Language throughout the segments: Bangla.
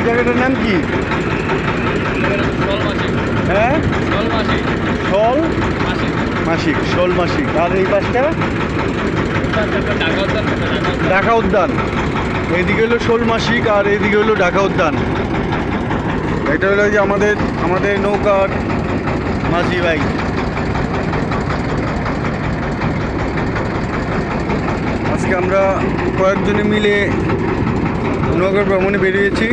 এই জায়গাটার নাম কি? হ্যাঁ? শোল মাসিক। শোল মাসিক। আর এই পাশটা? ঢাকা উদ্যান। এইদিকে হলো শোল মাসিক আর এইদিকে হলো ঢাকা উদ্যান। এটা হলো যে আমাদের আমাদের নৌকার মাঝি ভাই। আজকে আমরা কয়েকজনে মিলে নৌকার ভ্রমণে বেরিয়েছি।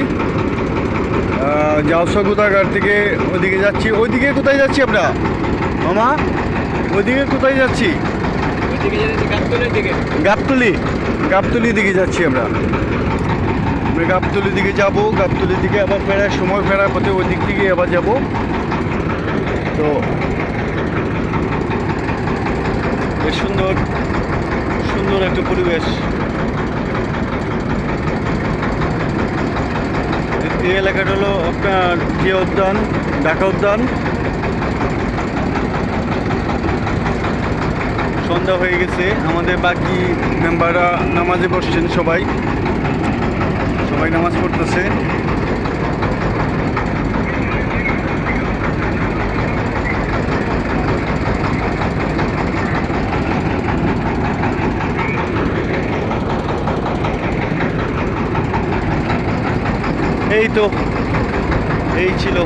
জাউসাগুদাঘাট থেকে ওদিকে যাচ্ছি। ওইদিকে কোথায় যাচ্ছি আমরা? মামা ওইদিকে কোথায় যাচ্ছি? গাবতলি গাবতলি দিকে যাচ্ছি আমরা। আমরা গাবতলি দিকে যাব গাবতলি দিকে আবার ফেরার সময় ফেরার পথে ওই দিক থেকে আবার যাব। তো বেশ সুন্দর সুন্দর একটা পরিবেশ। এই এলাকাটা হলো আপনার যে উদ্যান, ঢাকা উদ্যান। সন্ধ্যা হয়ে গেছে, আমাদের বাকি মেম্বাররা নামাজে বসছেন সবাই। সবাই নামাজ পড়তেছে। এই তো এই ছিল